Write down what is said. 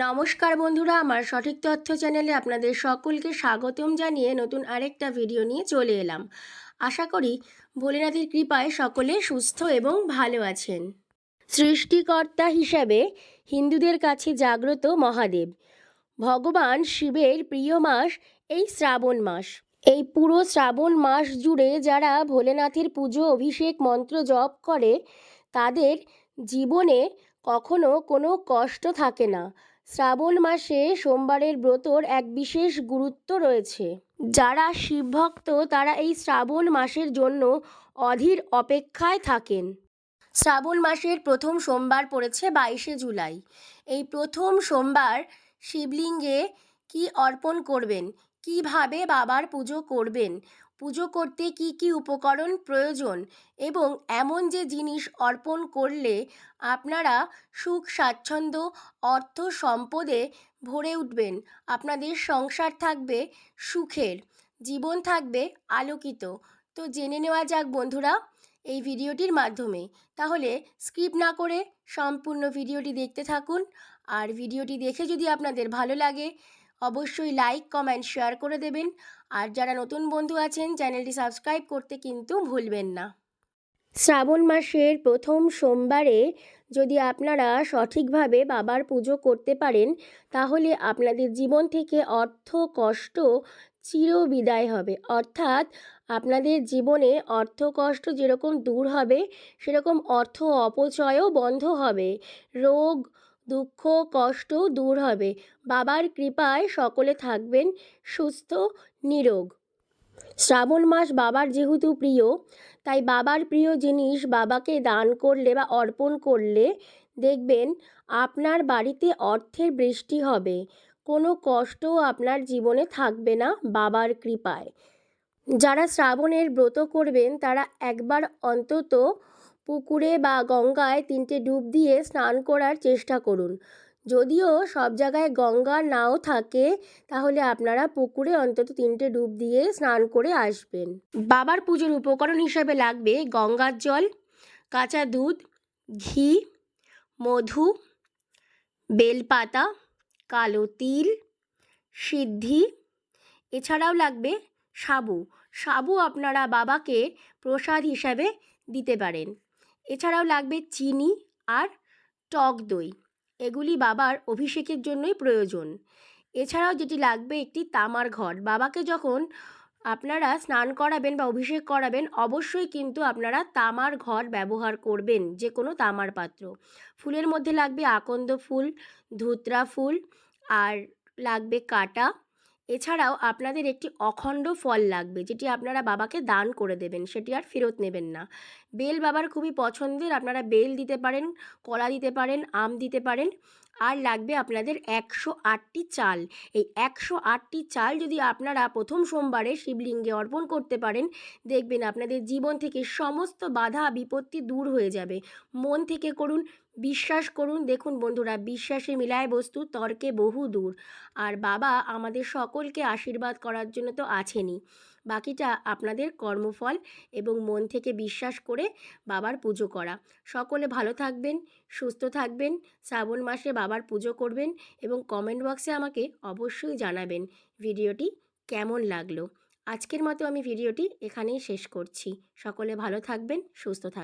নমস্কার বন্ধুরা, আমার সঠিক তথ্য চ্যানেলে আপনাদের সকলকে স্বাগতম জানিয়ে নতুন আরেকটা ভিডিও নিয়ে চলে এলাম। আশা করি ভোলেনাথের কৃপায় সকলে সুস্থ এবং ভালো আছেন। সৃষ্টিকর্তা হিসাবে হিন্দুদের কাছে জাগ্রত মহাদেব। ভগবান শিবের প্রিয় মাস এই শ্রাবণ মাস। এই পুরো শ্রাবণ মাস জুড়ে যারা ভোলেনাথের পুজো, অভিষেক, মন্ত্র জপ করে, তাদের জীবনে কখনো কোনো কষ্ট থাকে না। শ্রাবণ মাসে সোমবারের ব্রতর এক বিশেষ গুরুত্ব রয়েছে। যারা শিবভক্ত, তারা এই শ্রাবণ মাসের জন্য অধীর অপেক্ষায় থাকেন। শ্রাবণ মাসের প্রথম সোমবার পড়েছে বাইশে জুলাই। এই প্রথম সোমবার শিবলিঙ্গে কি অর্পণ করবেন? কীভাবে বাবার পুজো করবেন? পুজো করতে কি কি উপকরণ প্রয়োজন এবং এমন যে জিনিস অর্পণ করলে আপনারা সুখ, স্বাচ্ছন্দ্য, অর্থ সম্পদে ভরে উঠবেন। আপনাদের সংসার থাকবে সুখের, জীবন থাকবে আলোকিত। তো জেনে নেওয়া যাক বন্ধুরা এই ভিডিওটির মাধ্যমে। তাহলে স্কিপ না করে সম্পূর্ণ ভিডিওটি দেখতে থাকুন। আর ভিডিওটি দেখে যদি আপনাদের ভালো লাগে অবশ্যই লাইক কমেন্ট শেয়ার করে দেবেন। আর যারা নতুন বন্ধু আছেন, চ্যানেলটি সাবস্ক্রাইব করতে কিন্তু ভুলবেন না। শ্রাবণ মাসের প্রথম সোমবারে যদি আপনারা সঠিকভাবে বাবার পুজো করতে পারেন, তাহলে আপনাদের জীবন থেকে অর্থ কষ্ট চিরবিদায় হবে। অর্থাৎ আপনাদের জীবনে অর্থ কষ্ট যেরকম দূর হবে, সেরকম অর্থ অপচয়ও বন্ধ হবে। রোগ দুঃখ, কষ্ট দূর হবে। বাবার কৃপায় সকলে থাকবেন সুস্থ, নিরোগ। শ্রাবণ মাস বাবার যেহেতু প্রিয়, তাই বাবার প্রিয় জিনিস বাবাকে দান করলে বা অর্পণ করলে দেখবেন আপনার বাড়িতে অর্থের বৃষ্টি হবে। কোনো কষ্টও আপনার জীবনে থাকবে না বাবার কৃপায়। যারা শ্রাবণের ব্রত করবেন তারা একবার অন্তত পুকুরে বা গঙ্গায় তিনটে ডুব দিয়ে স্নান করার চেষ্টা করুন। যদিও সব জায়গায় গঙ্গা নাও থাকে, তাহলে আপনারা পুকুরে অন্তত তিনটে ডুব দিয়ে স্নান করে আসবেন। বাবার পুজোর উপকরণ হিসাবে লাগবে গঙ্গার জল, কাঁচা দুধ, ঘি, মধু, বেলপাতা, কালো তিল, সিদ্ধি। এছাড়াও লাগবে সাবু। সাবু আপনারা বাবাকে প্রসাদ হিসাবে দিতে পারেন। এছাড়াও লাগবে চিনি আর টক দই। এগুলি বাবার অভিষেকের জন্যই প্রয়োজন। এছাড়াও যেটি লাগবে একটি তামার ঘট বাবাকে যখন আপনারা স্নান করাবেন বা অভিষেক করাবেন, অবশ্যই কিন্তু আপনারা তামার ঘট ব্যবহার করবেন যে কোনো তামার পাত্র। ফুলের মধ্যে লাগবে আকন্দ ফুল, ধুতরা ফুল, আর লাগবে কাটা। এছাড়াও আপনাদের একটি অখণ্ড ফল লাগবে, যেটি আপনারা বাবাকে দান করে দেবেন, সেটি আর ফেরত নেবেন না। বেল বাবার খুবই পছন্দের, আপনারা বেল দিতে পারেন, কলা দিতে পারেন, আম দিতে পারেন, আর লাগবে আপনাদের একশো আটটি চাল। এই একশো আটটি চাল যদি আপনারা প্রথম সোমবারে শিবলিঙ্গে অর্পণ করতে পারেন, দেখবেন আপনাদের জীবন থেকে সমস্ত বাধা, বিপত্তি দূর হয়ে যাবে। মন থেকে করুন বিশ্বাস করুন, দেখুন বন্ধুরা বিশ্বাসে মিলায় বস্তু তর্কে বহু দূর। আর বাবা আমাদের সকলকে আশীর্বাদ করার জন্য তো আছেনই। বাকিটা আপনাদের কর্মফল এবং মন থেকে বিশ্বাস করে বাবার পুজো করা। সকলে ভালো থাকবেন, সুস্থ থাকবেন, শ্রাবণ মাসে বাবার পুজো করবেন এবং কমেন্ট বক্সে আমাকে অবশ্যই জানাবেন ভিডিওটি কেমন লাগল। আজকের মতো আমি ভিডিওটি এখানেই শেষ করছি। সকলে ভালো থাকবেন, সুস্থ থাকবেন